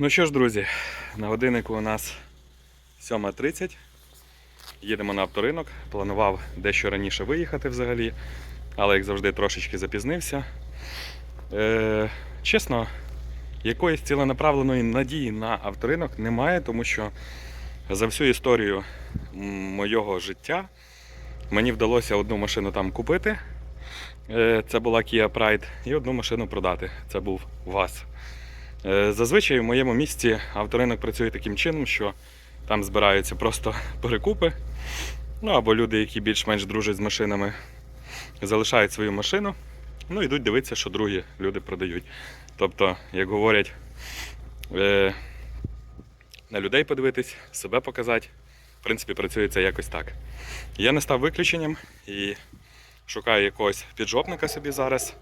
Ну що ж, друзі, на годиннику у нас 7.30. Їдемо на авторинок. Планував дещо раніше виїхати взагалі, але як завжди трошечки запізнився. Е, чесно, якоїсь ціленаправленої надії на авторинок немає, тому що за всю історію м, мого життя мені вдалося одну машину там купити. Е, Це була Kia Pride, і одну машину продати. Це був ВАЗ. Е, Зазвичай в моєму місті авторинок працює таким чином, що там збираються просто перекупи. Ну або люди, які більш-менш дружать з машинами, залишають свою машину, ну йдуть дивитися, що другі люди продають. Тобто, як говорять, е, на людей подивитись, себе показати. В принципі, працює це якось так. Я не став виключенням і шукаю якогось піджопника собі зараз.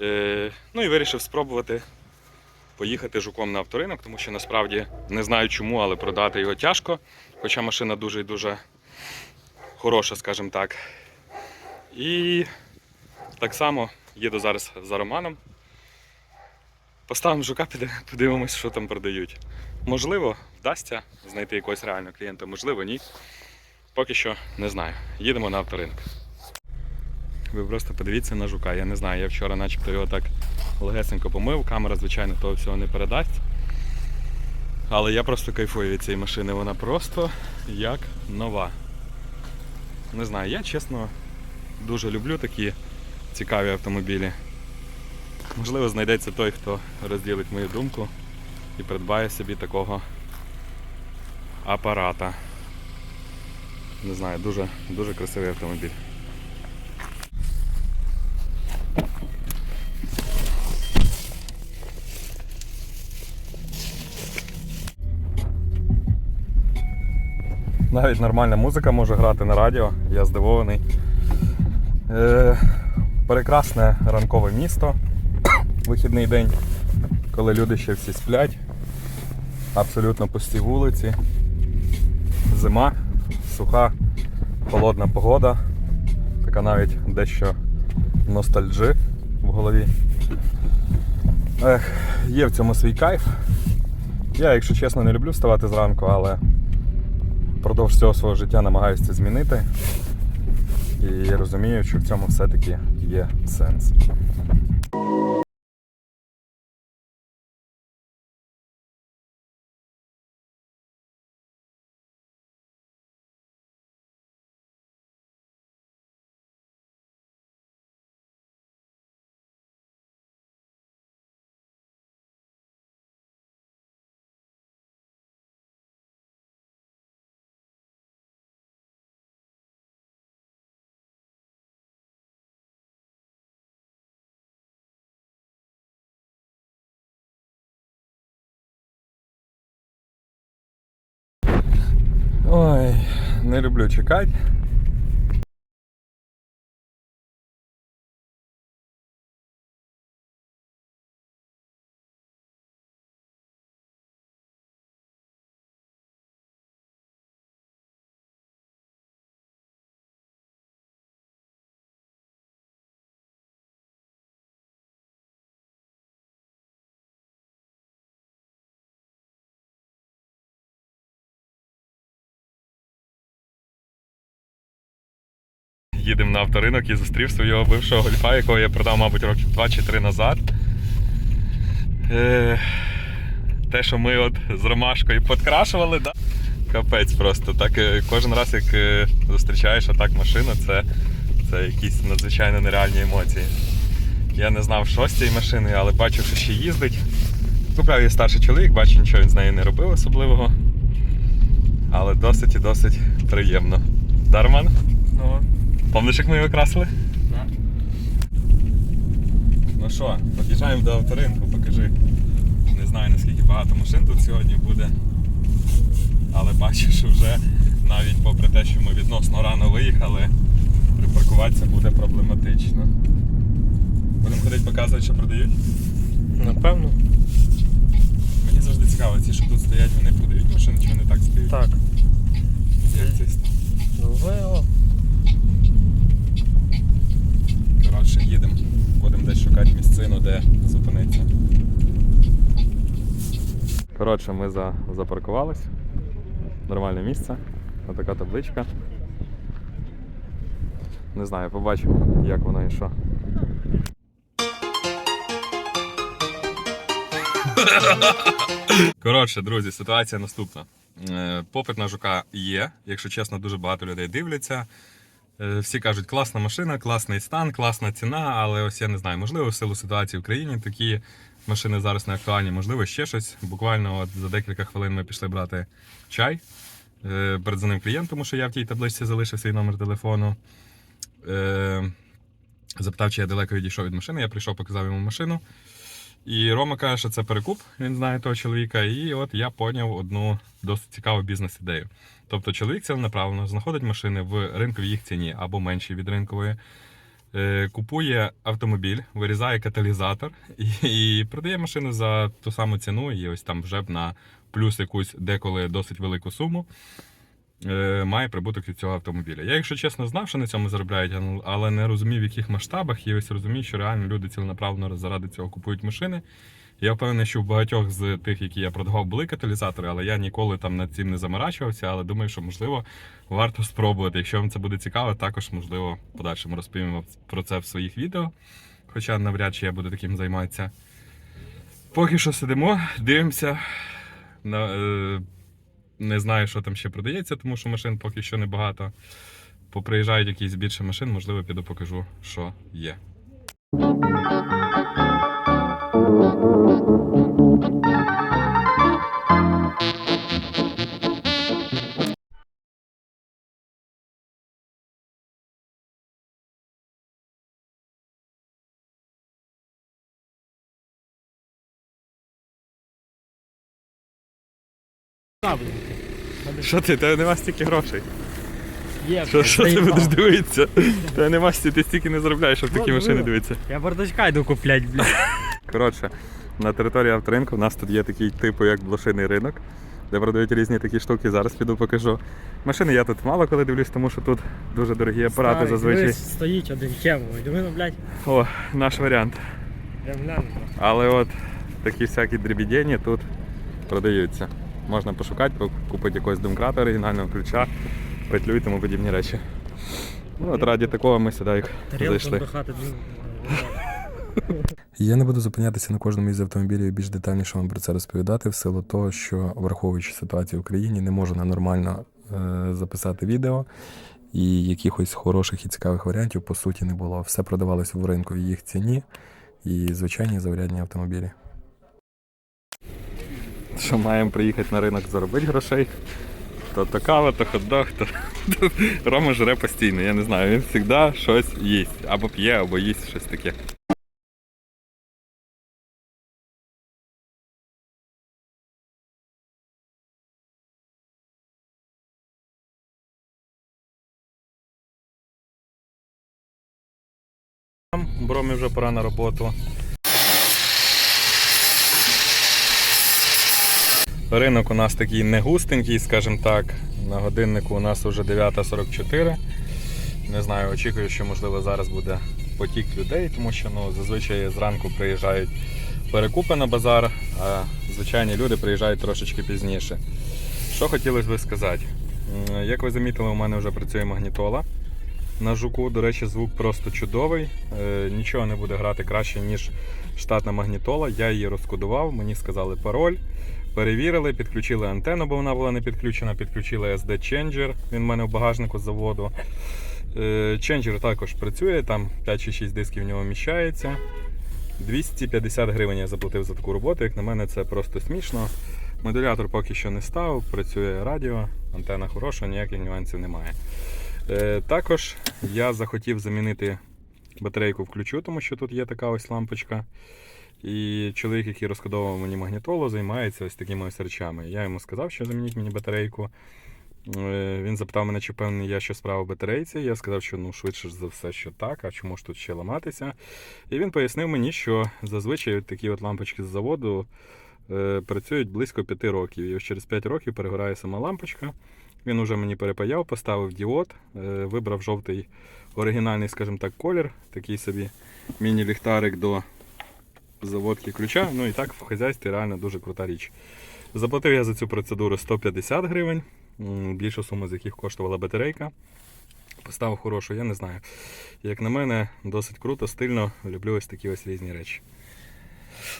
Е, ну і вирішив спробувати поїхати жуком на авторинок, тому що насправді не знаю чому, але продати його тяжко. Хоча машина дуже і дуже хороша, скажімо так. І так само їду зараз за Романом. Поставимо жука, подивимось, що там продають. Можливо, вдасться знайти якогось реального клієнта, можливо, ні. Поки що не знаю. Їдемо на авторинок. Ви просто подивіться на жука. Я не знаю, я вчора начебто його так легесенько помив. Камера, звичайно, того всього не передасть. Але я просто кайфую від цієї машини. Вона просто як нова. Не знаю, я чесно дуже люблю такі цікаві автомобілі. Можливо, знайдеться той, хто розділить мою думку і придбає собі такого апарата. Не знаю, дуже, дуже красивий автомобіль. Навіть нормальна музика може грати на радіо, я здивований. Е, прекрасне ранкове місто. Вихідний день, коли люди ще всі сплять. Абсолютно пусті вулиці. Зима, суха, холодна погода. Така навіть дещо ностальджи в голові. Ех, є в цьому свій кайф. Я, якщо чесно, не люблю вставати зранку, але впродовж всього свого життя намагаюся це змінити. І розумію, що в цьому все-таки є сенс. Ой, не люблю чекати. Їдемо на авторинок і зустрів свого бившого гольфа, якого я продав, мабуть, років 2 чи 3 назад. Е, те, що ми от з ромашкою подкрашували, да? капець просто. Так, е, кожен раз, як е, зустрічаєш отак машину, це, це якісь надзвичайно нереальні емоції. Я не знав, що з цією машиною, але бачив, що ще їздить. Купляв її старший чоловік, бачу, нічого він з нею не робив особливого. Але досить і досить приємно. Дарман? Ну, Пам'ятаєш, як ми його красили? да. Ну що, під'їжджаємо до авторинку, покажи. Не знаю наскільки багато машин тут сьогодні буде. Але бачу, що вже навіть попри те, що ми відносно рано виїхали, припаркуватися буде проблематично. Будемо ходити показувати, що продають. Напевно. Мені завжди цікаво, ці, що тут стоять, вони продають машини чи вони так стоять? Так. Як це? Ну, коротше, їдемо. Будемо десь шукати місцину, де зупинитися. Коротше, ми за... запаркувались. Нормальне місце. Отака табличка. Не знаю, побачимо, як воно і що. Коротше, друзі, ситуація наступна. Е, попит на жука є, якщо чесно, дуже багато людей дивляться. Е, Всі кажуть, класна машина, класний стан, класна ціна, але ось я не знаю, можливо, в силу ситуації в країні такі машини зараз не актуальні, можливо, ще щось. Буквально от за декілька хвилин ми пішли брати чай. Е, Передзвонив клієнт, тому що я в тій табличці залишив свій номер телефону. Е, Запитав, чи я далеко відійшов від машини. Я прийшов, показав йому машину. І Рома каже, що це перекуп, він знає того чоловіка. І от я поняв одну досить цікаву бізнес-ідею. Тобто чоловік ціленаправленно знаходить машини в ринковій їх ціні або меншій від ринкової, е, купує автомобіль, вирізає каталізатор і, продає машину за ту саму ціну, і ось там вже на плюс якусь деколи досить велику суму. Е, Має прибуток від цього автомобіля. Я, якщо чесно, знав, що на цьому заробляють, але- не розумів, в яких масштабах. І ось розумію, що реально люди ціленаправленно заради цього купують машини. Я впевнений, що в багатьох з тих, які я продавав, були каталізатори, але я ніколи там над цим не заморачувався. Але думаю, що можливо варто спробувати. Якщо вам це буде цікаво, також можливо в подальшому розповімо про це в своїх відео. Хоча навряд чи я буду таким займатися. Поки що сидимо, дивимося. Не знаю, що там ще продається, тому що машин поки що небагато. Поприїжджають якісь більше машин, можливо, піду покажу, що є. Що ти? Тебе нема стільки грошей. Є, Що, що ти будеш дивитися? Тебе нема стільки, ти стільки не заробляєш, щоб такі машини дивитися. Я бардачка йду куплять, блядь. Коротше, на території авторинку у нас тут є такий типу, як блошиний ринок, де продають різні такі штуки. Зараз піду покажу. Машини я тут мало коли дивлюсь, тому що тут дуже дорогі апарати Старий, зазвичай. дивись, Стоїть один кемовий. Диви, ну, блядь, О, наш варіант. прям гляну. Але от такі всякі дрібідені тут продаються. Можна пошукати, купити якогось домкрата оригінального ключа, петлю і тому подібні речі. Ну, от раді такого ми сюди їх зайшли. Я не буду зупинятися на кожному із автомобілів і більш детальніше вам про це розповідати, в силу того, що враховуючи ситуацію в країні, не можу на нормально е, записати відео. І якихось хороших і цікавих варіантів по суті не було. Все продавалось в ринку в їх ціні і звичайні заурядні автомобілі. Що маємо приїхати на ринок заробити грошей. То, то кава, то хот-дог, то, то Рома жре постійно, я не знаю, він завжди щось їсть. Або п'є, або їсть щось таке. Бромі вже пора на роботу. Ринок у нас такий не густенький, скажімо так. На годиннику у нас вже 9.44. Не знаю, очікую, що можливо зараз буде потік людей, тому що ну, зазвичай зранку приїжджають перекупи на базар, а звичайні люди приїжджають трошечки пізніше. Що хотілося би сказати? Як ви замітили, у мене вже працює магнітола на жуку. До речі, звук просто чудовий. Е, Нічого не буде грати краще, ніж штатна магнітола. Я її розкодував, мені сказали пароль. Перевірили, підключили антенну, бо вона була не підключена, підключили SD Changer, він в мене в багажнику заводу. Changer також працює, там 5 чи 6 дисків в нього вміщається. 250 гривень я заплатив за таку роботу. Як на мене, це просто смішно. Модулятор поки що не став, працює радіо, антенна хороша, ніяких нюансів немає. Е, Також я захотів замінити батарейку в ключу, тому що тут є така ось лампочка. І чоловік, який розкодовував мені магнітолу, займається ось такими ось речами. Я йому сказав, що замініть мені батарейку. Е, Він запитав мене, чи певний я що справа в батарейці. Я сказав, що ну швидше за все, що так, а чому ж тут ще ламатися. І він пояснив мені, що зазвичай такі от лампочки з заводу е, працюють близько 5 років. І ось через 5 років перегорає сама лампочка. Він уже мені перепаяв, поставив діод, е, вибрав жовтий оригінальний, скажімо так, колір, такий собі міні-ліхтарик до заводки ключа. Ну і так в хазяйстві реально дуже крута річ. Заплатив я за цю процедуру 150 гривень, більша сума з яких коштувала батарейка. Поставив хорошу, я не знаю. Як на мене, досить круто, стильно. Люблю ось такі ось різні речі.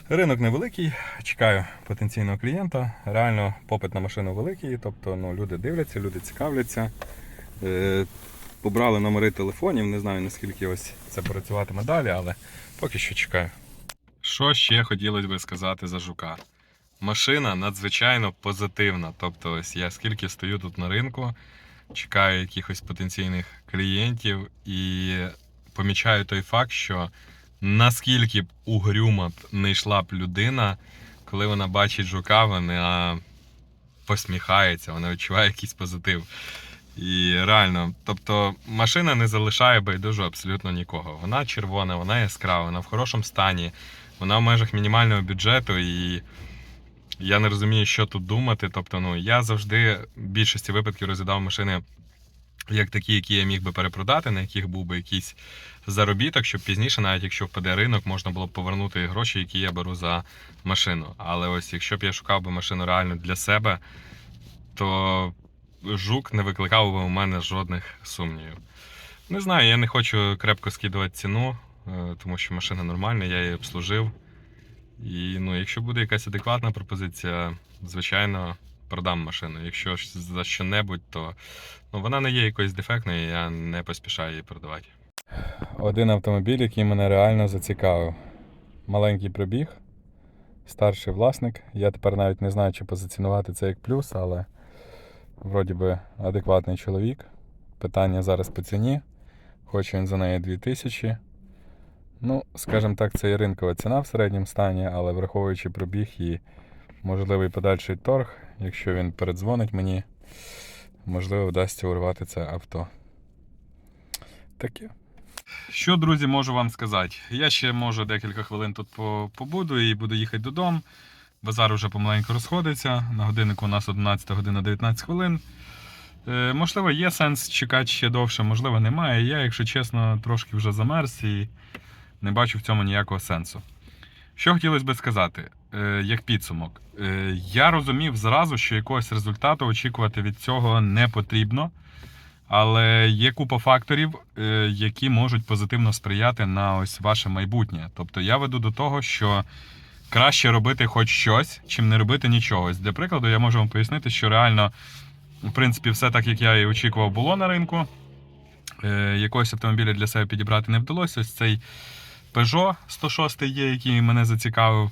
Ринок невеликий, чекаю потенційного клієнта. Реально попит на машину великий, тобто ну, люди дивляться, люди цікавляться. Е, побрали номери телефонів, не знаю наскільки ось це працюватиме далі, але поки що чекаю. Що ще хотілося би сказати за жука? Машина надзвичайно позитивна. Тобто, ось я скільки стою тут на ринку, чекаю якихось потенційних клієнтів і помічаю той факт, що наскільки б угрюмо б не йшла б людина, коли вона бачить жука, вона посміхається, вона відчуває якийсь позитив. І реально, тобто машина не залишає байдужу абсолютно нікого. Вона червона, вона яскрава, вона в хорошому стані, вона в межах мінімального бюджету і. Я не розумію, що тут думати. Тобто, ну я завжди в більшості випадків розглядав машини як такі, які я міг би перепродати, на яких був би якийсь заробіток, щоб пізніше, навіть якщо впаде ринок, можна було б повернути гроші, які я беру за машину. Але ось якщо б я шукав би машину реально для себе, то жук не викликав би у мене жодних сумнівів. Не знаю, я не хочу крепко скидувати ціну, тому що машина нормальна, я її обслужив. І ну, якщо буде якась адекватна пропозиція, звичайно, продам машину. Якщо за що-небудь, то ну, вона не є якоюсь дефектною, я не поспішаю її продавати. Один автомобіль, який мене реально зацікавив. Маленький пробіг, старший власник. Я тепер навіть не знаю, чи позиціонувати це як плюс, але вроді би адекватний чоловік. Питання зараз по ціні. Хоче він за неї 2000. Ну, скажімо так, це і ринкова ціна в середньому стані, але враховуючи пробіг і можливий подальший торг, якщо він передзвонить мені, можливо, вдасться урвати це авто. Таке. Що, друзі, можу вам сказати? Я ще можу декілька хвилин тут побуду і буду їхати додому. Базар уже помаленьку розходиться. На годиннику у нас 11 година 19 хвилин. Е, можливо, є сенс чекати ще довше, можливо, немає. Я, якщо чесно, трошки вже замерз і не бачу в цьому ніякого сенсу. Що хотілося би сказати, е, як підсумок, Е, я розумів зразу, що якогось результату очікувати від цього не потрібно, але є купа факторів, е, які можуть позитивно сприяти на ось ваше майбутнє. Тобто я веду до того, що краще робити хоч щось, чим не робити нічого. Для прикладу, я можу вам пояснити, що реально, в принципі, все так, як я і очікував, було на ринку. Якогось автомобіля для себе підібрати не вдалося. Ось цей Peugeot 106 є, який мене зацікавив.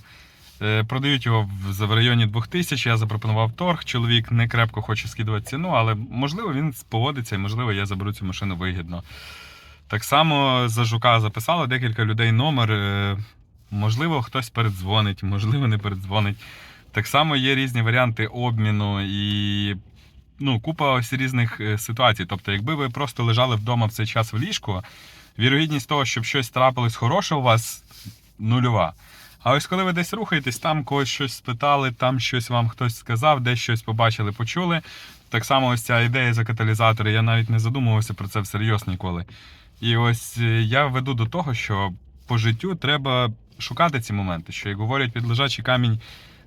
Е, Продають його в районі 2000, я запропонував торг. Чоловік не крепко хоче скидувати ціну, але можливо він поводиться і можливо я заберу цю машину вигідно. Так само за жука записало декілька людей номер. е, Можливо, хтось передзвонить, можливо, не передзвонить. Так само є різні варіанти обміну і ну, купа ось різних е, ситуацій. Тобто, якби ви просто лежали вдома в цей час в ліжку, вірогідність того, щоб щось трапилось хороше у вас нульова. А ось коли ви десь рухаєтесь, там когось щось спитали, там щось вам хтось сказав, десь щось побачили, почули. Так само ось ця ідея за каталізатори, я навіть не задумувався про це всерйоз ніколи. І ось е, я веду до того, що по життю треба шукати ці моменти, що як говорять, під лежачий камінь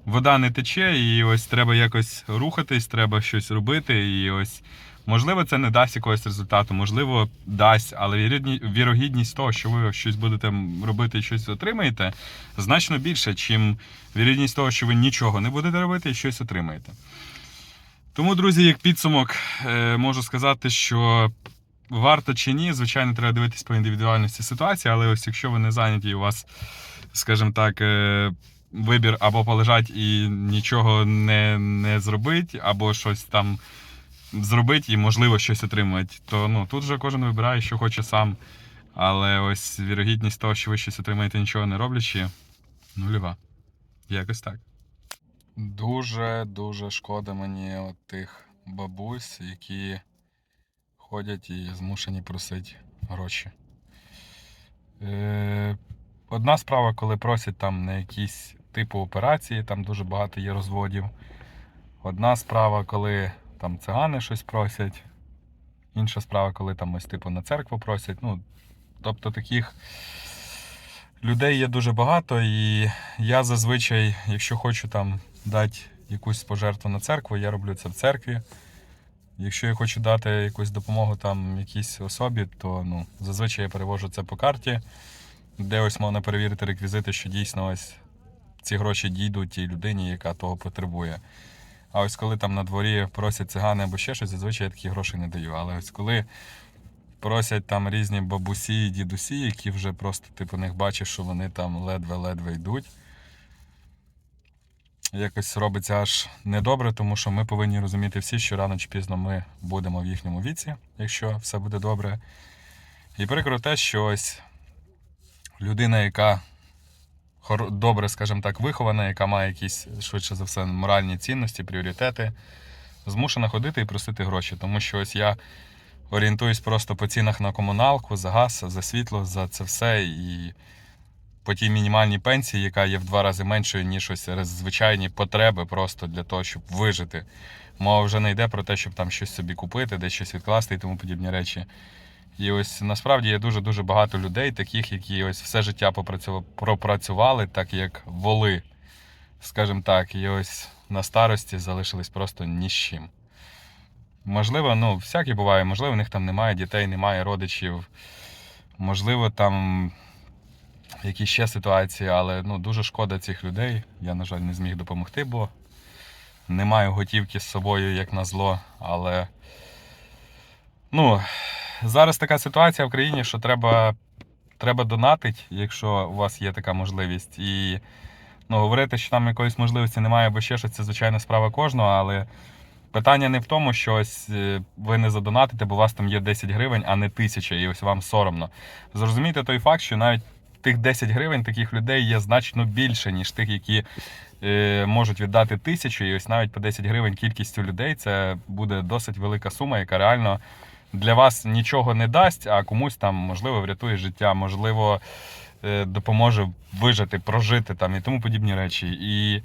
вода не тече, і ось треба якось рухатись, треба щось робити. І ось можливо це не дасть якогось результату, можливо, дасть, але вірогідність того, що ви щось будете робити і щось отримаєте, значно більше, чим вірогідність того, що ви нічого не будете робити і щось отримаєте. Тому, друзі, як підсумок, е, можу сказати, що варто чи ні, звичайно, треба дивитись по індивідуальності ситуації, але ось якщо ви не зайняті, у вас, скажімо так, е, вибір або полежать і нічого не, не зробить, або щось там зробить і, можливо, щось отримати, то ну, тут вже кожен вибирає, що хоче сам. Але ось вірогідність того, що ви щось отримаєте, нічого не роблячи, нульова. Якось так. Дуже-дуже шкода мені от тих бабусь, які ходять і змушені просити гроші. Е, одна справа, коли просять там на якісь типу операції, там дуже багато є розводів. Одна справа, коли там цигани щось просять. Інша справа, коли там ось типу на церкву просять. Ну, тобто таких людей є дуже багато, і я зазвичай, якщо хочу там дати якусь пожертву на церкву, я роблю це в церкві. Якщо я хочу дати якусь допомогу там якійсь особі, то ну, зазвичай я перевожу це по карті, де ось можна перевірити реквізити, що дійсно ось ці гроші дійдуть тій людині, яка того потребує. А ось коли там на дворі просять цигани або ще щось, зазвичай я такі гроші не даю. Але ось коли просять там різні бабусі і дідусі, які вже просто ти по них бачиш, що вони там ледве-ледве йдуть. Якось робиться аж недобре, тому що ми повинні розуміти всі, що рано чи пізно ми будемо в їхньому віці, якщо все буде добре. І прикро те, що ось людина, яка добре, скажімо так, вихована, яка має якісь, швидше за все, моральні цінності, пріоритети, змушена ходити і просити гроші. Тому що ось я орієнтуюсь просто по цінах на комуналку, за газ, за світло, за це все. І по тій мінімальній пенсії, яка є в два рази меншою, ніж ось звичайні потреби просто для того, щоб вижити. Мова вже не йде про те, щоб там щось собі купити, десь щось відкласти і тому подібні речі. І ось насправді є дуже-дуже багато людей, таких, які ось все життя пропрацювали, так як воли, скажімо так, і ось на старості залишились просто ні з чим. Можливо, ну, всяке буває, можливо, в них там немає дітей, немає родичів, можливо, там якісь ще ситуації, але ну, дуже шкода цих людей. Я, на жаль, не зміг допомогти, бо не маю готівки з собою, як на зло. Але ну, зараз така ситуація в країні, що треба, треба донатити, якщо у вас є така можливість. І ну, говорити, що там якоїсь можливості немає, або ще щось, це звичайно справа кожного, але. Питання не в тому, що ось е, ви не задонатите, бо у вас там є 10 гривень, а не тисяча, і ось вам соромно. Зрозумійте той факт, що навіть тих 10 гривень таких людей є значно більше, ніж тих, які е, можуть віддати тисячу. І ось навіть по 10 гривень кількістю людей це буде досить велика сума, яка реально для вас нічого не дасть, а комусь там можливо врятує життя, можливо, е, допоможе вижити, прожити там і тому подібні речі. І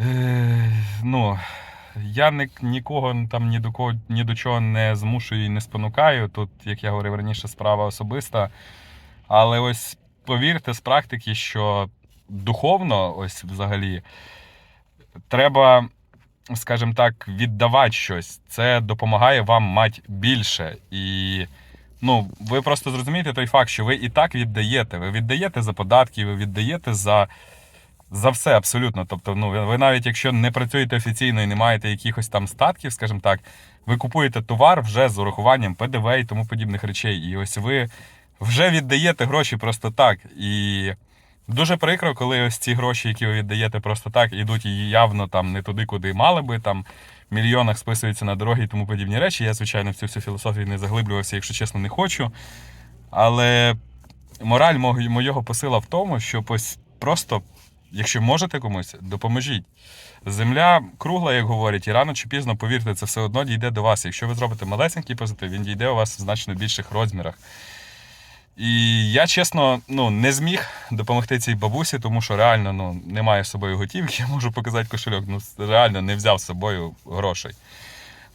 е, ну. Я ні, нікого там ні до кого ні до чого не змушую і не спонукаю. Тут, як я говорив раніше, справа особиста. Але ось повірте з практики, що духовно, ось взагалі, треба, скажімо так, віддавати щось. Це допомагає вам мати більше. І ну, ви просто зрозумієте той факт, що ви і так віддаєте. Ви віддаєте за податки, ви віддаєте за. За все абсолютно. Тобто, ну ви навіть якщо не працюєте офіційно і не маєте якихось там статків, скажімо так, ви купуєте товар вже з урахуванням ПДВ і тому подібних речей. І ось ви вже віддаєте гроші просто так. І дуже прикро, коли ось ці гроші, які ви віддаєте просто так, ідуть і явно там не туди, куди мали би, там в мільйонах списуються на дороги і тому подібні речі. Я, звичайно, в цю всю філософію не заглиблювався, якщо чесно, не хочу. Але мораль моєго посила в тому, щоб ось просто. Якщо можете комусь, допоможіть. Земля кругла, як говорять, і рано чи пізно, повірте, це все одно дійде до вас. Якщо ви зробите малесенький позитив, він дійде у вас в значно більших розмірах. І я, чесно, ну, не зміг допомогти цій бабусі, тому що реально ну, немає з собою готівки, я можу показати кошельок. Ну, реально не взяв з собою грошей.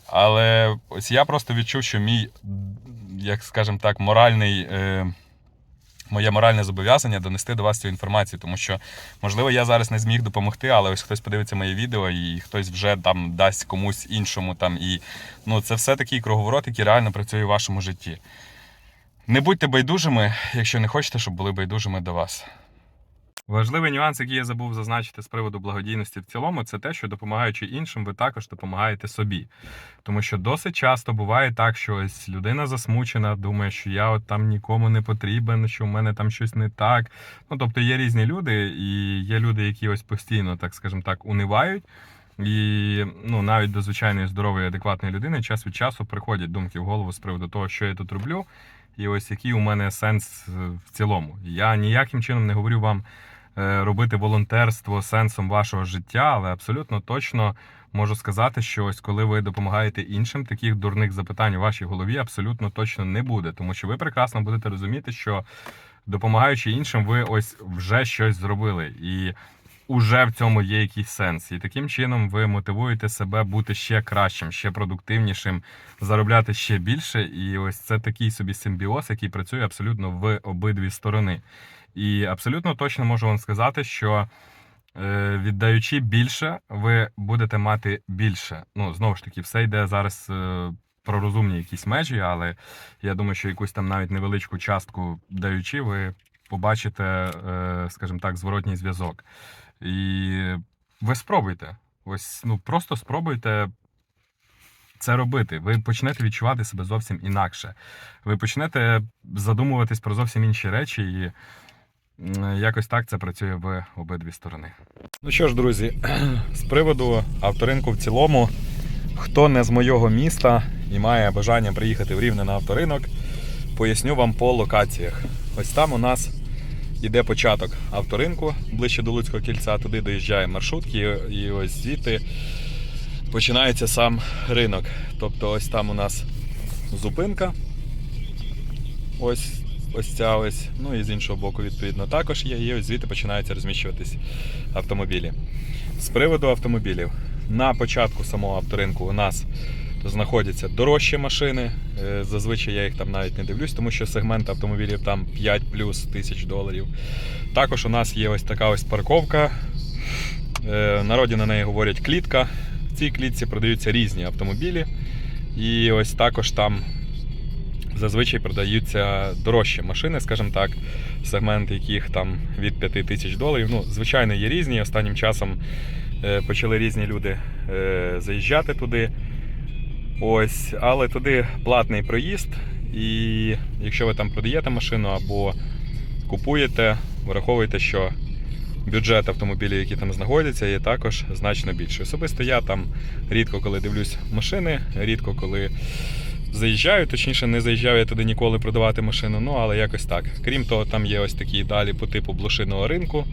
Але ось я просто відчув, що мій, як скажемо так, моральний. Е, моє моральне зобов'язання донести до вас цю інформацію, тому що, можливо, я зараз не зміг допомогти, але ось хтось подивиться моє відео і хтось вже там дасть комусь іншому там. І ну, це все такий круговорот, який реально працює в вашому житті. Не будьте байдужими, якщо не хочете, щоб були байдужими до вас. Важливий нюанс, який я забув зазначити з приводу благодійності в цілому, це те, що допомагаючи іншим, ви також допомагаєте собі. Тому що досить часто буває так, що ось людина засмучена, думає, що я от там нікому не потрібен, що в мене там щось не так. Ну тобто є різні люди, і є люди, які ось постійно, так скажімо так, унивають. І ну, навіть до звичайної здорової, адекватної людини час від часу приходять думки в голову з приводу того, що я тут роблю, і ось який у мене сенс е, в цілому. Я ніяким чином не говорю вам е, робити волонтерство сенсом вашого життя, але абсолютно точно можу сказати, що ось коли ви допомагаєте іншим, таких дурних запитань у вашій голові абсолютно точно не буде, тому що ви прекрасно будете розуміти, що допомагаючи іншим, ви ось вже щось зробили. І уже в цьому є якийсь сенс. І таким чином ви мотивуєте себе бути ще кращим, ще продуктивнішим, заробляти ще більше. І ось це такий собі симбіоз, який працює абсолютно в обидві сторони. І абсолютно точно можу вам сказати, що е, віддаючи більше, ви будете мати більше. Ну, знову ж таки, все йде зараз е, про розумні якісь межі, але я думаю, що якусь там навіть невеличку частку даючи, ви побачите, е, скажімо так, зворотній зв'язок. І ви спробуйте. Ось ну просто спробуйте це робити. Ви почнете відчувати себе зовсім інакше. Ви почнете задумуватись про зовсім інші речі, і якось так це працює в обидві сторони. Ну що ж, друзі, з приводу авторинку в цілому, хто не з моєго міста і має бажання приїхати в Рівне на авторинок, поясню вам по локаціях. Ось там у нас іде початок авторинку ближче до Луцького кільця, туди доїжджає маршрутки, і ось звідти починається сам ринок. Тобто ось там у нас зупинка. Ось, ось ця ось. Ну і з іншого боку, відповідно, також є. І ось звідти починаються розміщуватись автомобілі. З приводу автомобілів. На початку самого авторинку у нас знаходяться дорожчі машини. Е, Зазвичай я їх там навіть не дивлюсь, тому що сегмент автомобілів там 5 плюс тисяч доларів. Також у нас є ось така ось парковка. Е, народі на неї говорять клітка. В цій клітці продаються різні автомобілі. І ось також там зазвичай продаються дорожчі машини, скажімо так, сегмент яких там від 5 тисяч доларів. Ну, звичайно, є різні. Останнім часом е, почали різні люди заїжджати туди. Ось, але туди платний проїзд, і якщо ви там продаєте машину або купуєте, враховуйте, що бюджет автомобілів, які там знаходяться, є також значно більший. Особисто я там рідко коли дивлюсь машини, рідко коли заїжджаю, точніше, не заїжджаю я туди ніколи продавати машину, ну але якось так. Крім того, там є ось такі далі по типу блошиного ринку.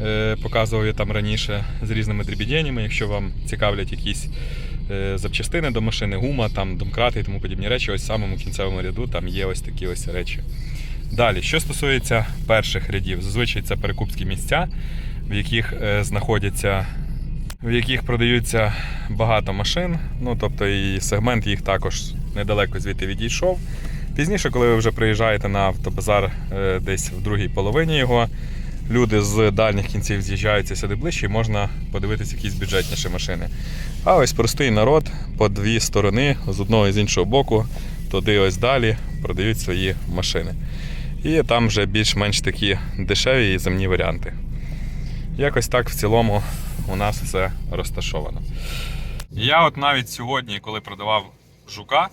Е, Показував я там раніше з різними дрібідєнями, якщо вам цікавлять якісь запчастини до машини, гума, там домкрати і тому подібні речі, ось в самому кінцевому ряду там є ось такі ось речі. Далі, що стосується перших рядів, зазвичай це перекупські місця, в яких е, знаходяться, в яких продаються багато машин. Ну тобто і сегмент їх також недалеко звідти відійшов. Пізніше, коли ви вже приїжджаєте на автобазар е, десь в другій половині його, люди з дальніх кінців з'їжджаються сюди ближче і можна подивитися якісь бюджетніші машини. А ось простий народ по дві сторони, з одного і з іншого боку, туди ось далі продають свої машини. І там вже більш-менш такі дешеві і земні варіанти. Якось так в цілому у нас все розташовано. Я от навіть сьогодні, коли продавав жука,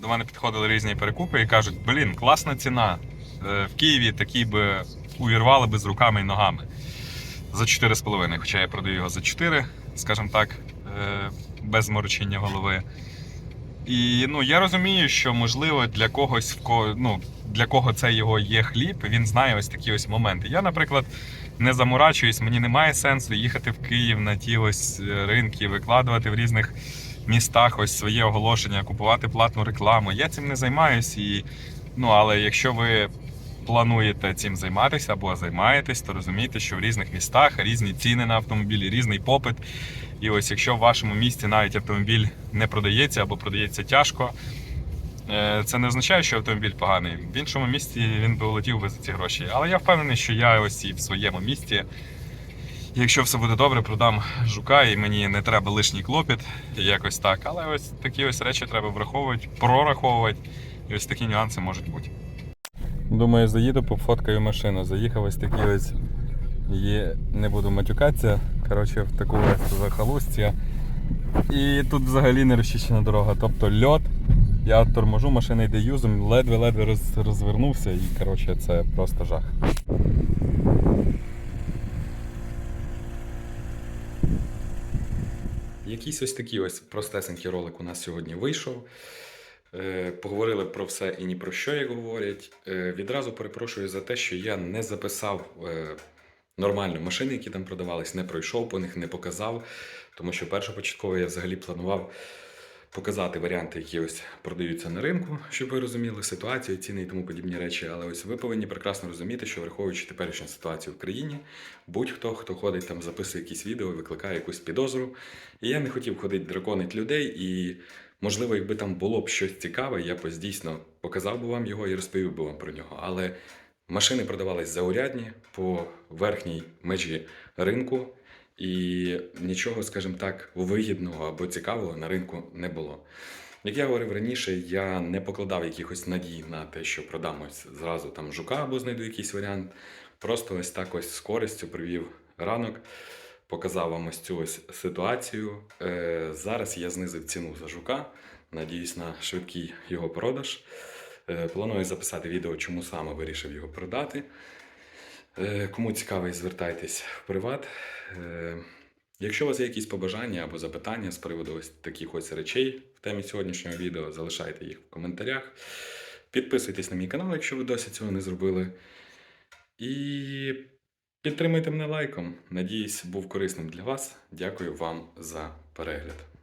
до мене підходили різні перекупи і кажуть: блін, класна ціна. Е, В Києві такі би увірвали би з руками і ногами за 4,5. Хоча я продаю його за 4, скажімо так, е, без морочення голови. І ну, я розумію, що можливо для когось, в ну, для кого це його є хліб, він знає ось такі ось моменти. Я, наприклад, не заморачуюсь, мені немає сенсу їхати в Київ на ті ось е, ринки, викладувати в різних містах ось своє оголошення, купувати платну рекламу. Я цим не займаюсь. І, ну, але якщо ви плануєте цим займатися або займаєтесь, то розумійте, що в різних містах різні ціни на автомобілі, різний попит. І ось якщо в вашому місті навіть автомобіль не продається або продається тяжко, е, це не означає, що автомобіль поганий. В іншому місті він би улетів би за ці гроші. Але я впевнений, що я ось і в своєму місті. Якщо все буде добре, продам жука і мені не треба лишній клопіт, якось так. Але ось такі ось речі треба враховувати, прораховувати. І ось такі нюанси можуть бути. Думаю, заїду, пофоткаю машину. Заїхав ось такі ось. Є, не буду матюкатися. Коротше, в таку захолустя. І тут взагалі не розчищена дорога. Тобто льот. Я торможу, машина йде юзом, ледве-ледве роз, розвернувся і коротше, це просто жах. Якийсь ось такий ось простесенький ролик у нас сьогодні вийшов. Е, Поговорили про все і ні про що, як говорять. Е, Відразу перепрошую за те, що я не записав е, нормально машини, які там продавались, не пройшов по них, не показав. Тому що першопочатково я взагалі планував показати варіанти, які ось продаються на ринку, щоб ви розуміли ситуацію, ціни і тому подібні речі. Але ось ви повинні прекрасно розуміти, що враховуючи теперішню ситуацію в країні, будь-хто, хто ходить там, записує якісь відео, викликає якусь підозру. І я не хотів ходити драконить людей, і можливо, якби там було б щось цікаве, я б дійсно показав би вам його і розповів би вам про нього. Але машини продавались заурядні по верхній межі ринку. І нічого, скажімо так, вигідного або цікавого на ринку не було. Як я говорив раніше, я не покладав якихось надій на те, що продам зразу там жука або знайду якийсь варіант. Просто ось так ось з користю привів ранок, показав вам ось цю ось ситуацію. Е, зараз я знизив ціну за жука. Надіюсь на швидкий його продаж. Е, планую записати відео, чому саме вирішив його продати. Е, Кому цікавий, звертайтесь в приват. Якщо у вас є якісь побажання або запитання з приводу ось таких ось речей в темі сьогоднішнього відео, залишайте їх в коментарях. Підписуйтесь на мій канал, якщо ви досі цього не зробили. І підтримуйте мене лайком. Надіюсь, був корисним для вас. Дякую вам за перегляд.